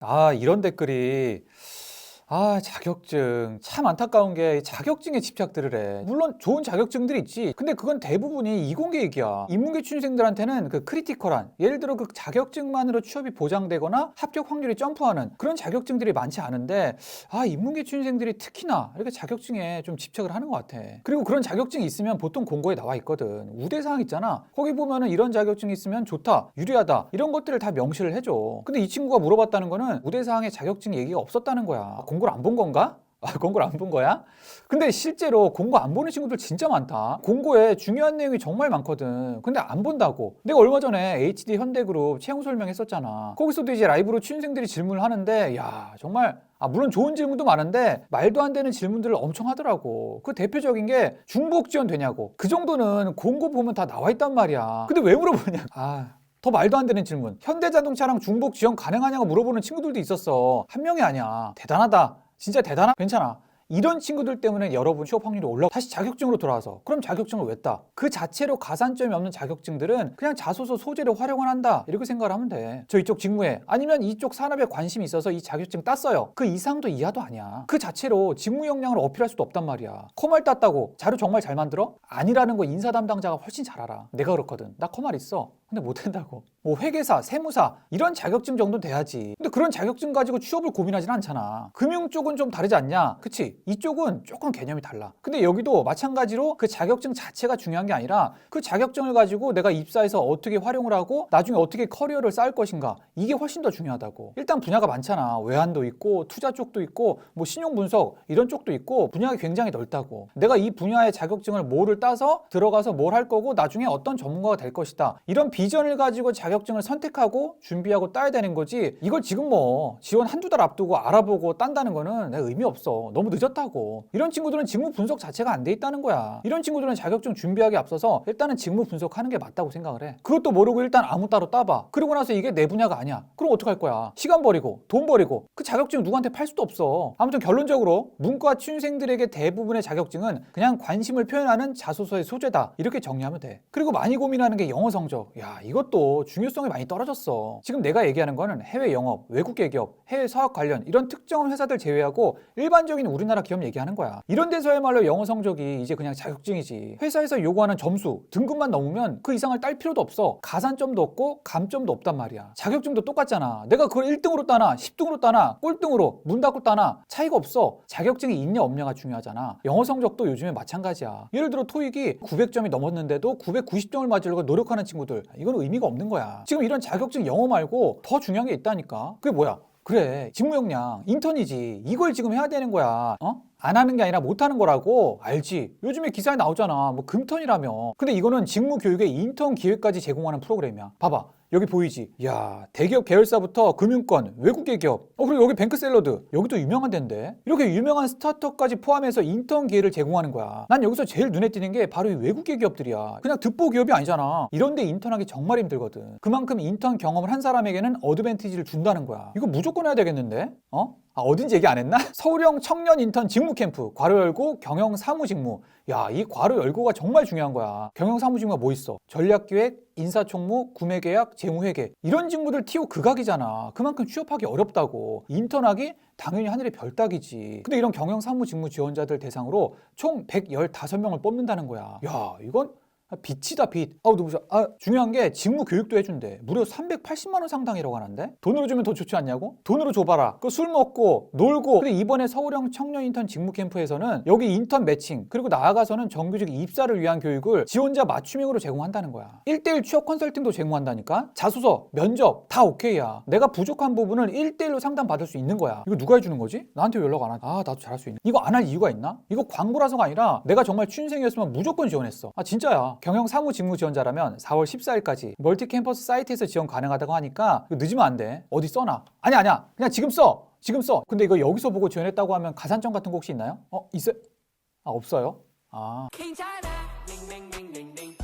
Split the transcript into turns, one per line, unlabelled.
아, 이런 댓글이 아, 자격증. 참 안타까운 게 자격증에 집착들을 해. 물론 좋은 자격증들이 있지. 근데 그건 대부분이 이공계획이야. 인문계 취준생들한테는 그 크리티컬한, 예를 들어 그 자격증만으로 취업이 보장되거나 합격 확률이 점프하는 그런 자격증들이 많지 않은데, 아, 인문계 취준생들이 특히나 이렇게 자격증에 좀 집착을 하는 것 같아. 그리고 그런 자격증이 있으면 보통 공고에 나와 있거든. 우대사항 있잖아. 거기 보면은 이런 자격증이 있으면 좋다, 유리하다, 이런 것들을 다 명시를 해줘. 근데 이 친구가 물어봤다는 거는 우대사항에 자격증 얘기가 없었다는 거야. 공고를 안 본 건가? 아, 공고를 안 본 거야? 근데 실제로 공고 안 보는 친구들 진짜 많다. 공고에 중요한 내용이 정말 많거든. 근데 안 본다고. 내가 얼마 전에 HD 현대그룹 채용 설명했었잖아. 거기서도 이제 라이브로 취준생들이 질문을 하는데, 야, 정말 아, 물론 좋은 질문도 많은데 말도 안 되는 질문들을 엄청 하더라고. 그 대표적인 게 중복 지원 되냐고. 그 정도는 공고 보면 다 나와 있단 말이야. 근데 왜 물어보냐? 아, 더 말도 안 되는 질문. 현대자동차랑 중복 지원 가능하냐고 물어보는 친구들도 있었어. 한 명이 아니야. 대단하다. 진짜 대단하? 괜찮아. 이런 친구들 때문에 여러분 취업 확률이 올라 다시 자격증으로 돌아와서 그럼 자격증을 왜 따? 그 자체로 가산점이 없는 자격증들은 그냥 자소서 소재로 활용을 한다 이렇게 생각을 하면 돼 저 이쪽 직무에 아니면 이쪽 산업에 관심이 있어서 이 자격증 땄어요 그 이상도 이하도 아니야 그 자체로 직무 역량을 어필할 수도 없단 말이야 커말 땄다고 자료 정말 잘 만들어? 아니라는 거 인사 담당자가 훨씬 잘 알아 내가 그렇거든 나 커말 있어 근데 못한다고. 뭐 회계사, 세무사 이런 자격증 정도 돼야지. 근데 그런 자격증 가지고 취업을 고민하진 않잖아. 금융 쪽은 좀 다르지 않냐? 그치? 이쪽은 조금 개념이 달라. 근데 여기도 마찬가지로 그 자격증 자체가 중요한 게 아니라 그 자격증을 가지고 내가 입사해서 어떻게 활용을 하고 나중에 어떻게 커리어를 쌓을 것인가? 이게 훨씬 더 중요하다고. 일단 분야가 많잖아. 외환도 있고 투자 쪽도 있고 뭐 신용 분석 이런 쪽도 있고 분야가 굉장히 넓다고. 내가 이 분야의 자격증을 뭐를 따서 들어가서 뭘 할 거고 나중에 어떤 전문가가 될 것이다. 이런 비전을 가지고 자격증을 선택하고 준비하고 따야 되는 거지. 이걸 지금 뭐 지원 한두 달 앞두고 알아보고 딴다는 거는 내가 의미 없어. 너무 늦었다고. 이런 친구들은 직무 분석 자체가 안 돼 있다는 거야. 이런 친구들은 자격증 준비하기 앞서서 일단은 직무 분석하는 게 맞다고 생각을 해. 그것도 모르고 일단 아무 따로 따봐. 그러고 나서 이게 내 분야가 아니야. 그럼 어떡할 거야? 시간 버리고 돈 버리고. 그 자격증 누구한테 팔 수도 없어. 아무튼 결론적으로 문과 취준생들에게 대부분의 자격증은 그냥 관심을 표현하는 자소서의 소재다. 이렇게 정리하면 돼. 그리고 많이 고민하는 게 영어 성적. 야 이것도 중요성이 많이 떨어졌어. 지금 내가 얘기하는 거는 해외 영업 외국계 기업 해외 사업 관련 이런 특정 회사들 제외하고 일반적인 우리나라 기업 얘기하는 거야. 이런 데서야말로 영어 성적이 이제 그냥 자격증이지. 회사에서 요구하는 점수 등급만 넘으면 그 이상을 딸 필요도 없어. 가산점도 없고 감점도 없단 말이야. 자격증도 똑같잖아. 내가 그걸 1등으로 따나 10등으로 따나 꼴등으로 문 닫고 따나 차이가 없어. 자격증이 있냐 없냐가 중요하잖아. 영어 성적도 요즘에 마찬가지야. 예를 들어 토익이 900점이 넘었는데도 990점을 맞으려고 노력하는 친구들 이건 의미가 없는 거야. 지금 이런 자격증 영어 말고 더 중요한 게 있다니까. 그게 뭐야? 그래 직무 역량 인턴이지. 이걸 지금 해야 되는 거야. 어? 안 하는 게 아니라 못 하는 거라고. 알지? 요즘에 기사에 나오잖아. 뭐 금턴이라며. 근데 이거는 직무 교육에 인턴 기회까지 제공하는 프로그램이야. 봐봐 여기 보이지? 야 대기업 계열사부터 금융권 외국계 기업 어 그리고 여기 뱅크 샐러드 여기도 유명한 데인데? 이렇게 유명한 스타트업까지 포함해서 인턴 기회를 제공하는 거야. 난 여기서 제일 눈에 띄는 게 바로 이 외국계 기업들이야. 그냥 듣보 기업이 아니잖아. 이런데 인턴하기 정말 힘들거든. 그만큼 인턴 경험을 한 사람에게는 어드밴티지를 준다는 거야. 이거 무조건 해야 되겠는데? 어? 아, 어딘지 얘기 안 했나? 서울형 청년 인턴 직무 캠프, 괄호 열고 경영 사무 직무. 야, 이 괄호 열고가 정말 중요한 거야. 경영 사무 직무가 뭐 있어? 전략 기획, 인사 총무, 구매 계약, 재무 회계. 이런 직무들 티오 극악이잖아. 그만큼 취업하기 어렵다고. 인턴하기 당연히 하늘의 별따기지. 근데 이런 경영 사무 직무 지원자들 대상으로 총 115명을 뽑는다는 거야. 야, 이건 아, 빛이다 빛. 아우 너무 좋아. 아 중요한 게 직무 교육도 해준대. 무려 380만 원 상당이라고 하는데 돈으로 주면 더 좋지 않냐고? 돈으로 줘봐라. 그 술 먹고 놀고. 근데 이번에 서울형 청년 인턴 직무 캠프에서는 여기 인턴 매칭 그리고 나아가서는 정규직 입사를 위한 교육을 지원자 맞춤형으로 제공한다는 거야. 1대1 취업 컨설팅도 제공한다니까. 자소서, 면접 다 오케이야. 내가 부족한 부분을 1대1로 상담 받을 수 있는 거야. 이거 누가 해주는 거지? 나한테 왜 연락 안 하지? 아 나도 잘할 수 있는. 이거 안 할 이유가 있나? 이거 광고라서가 아니라 내가 정말 취준생이었으면 무조건 지원했어. 아 진짜야. 경영 사무 직무 지원자라면 4월 14일까지 멀티 캠퍼스 사이트에서 지원 가능하다고 하니까 늦으면 안 돼. 어디 써놔. 아니 아니야. 그냥 지금 써. 지금 써. 근데 이거 여기서 보고 지원했다고 하면 가산점 같은 거 혹시 있나요? 어, 있어요? 아, 없어요? 아.
괜찮아 맹맹맹맹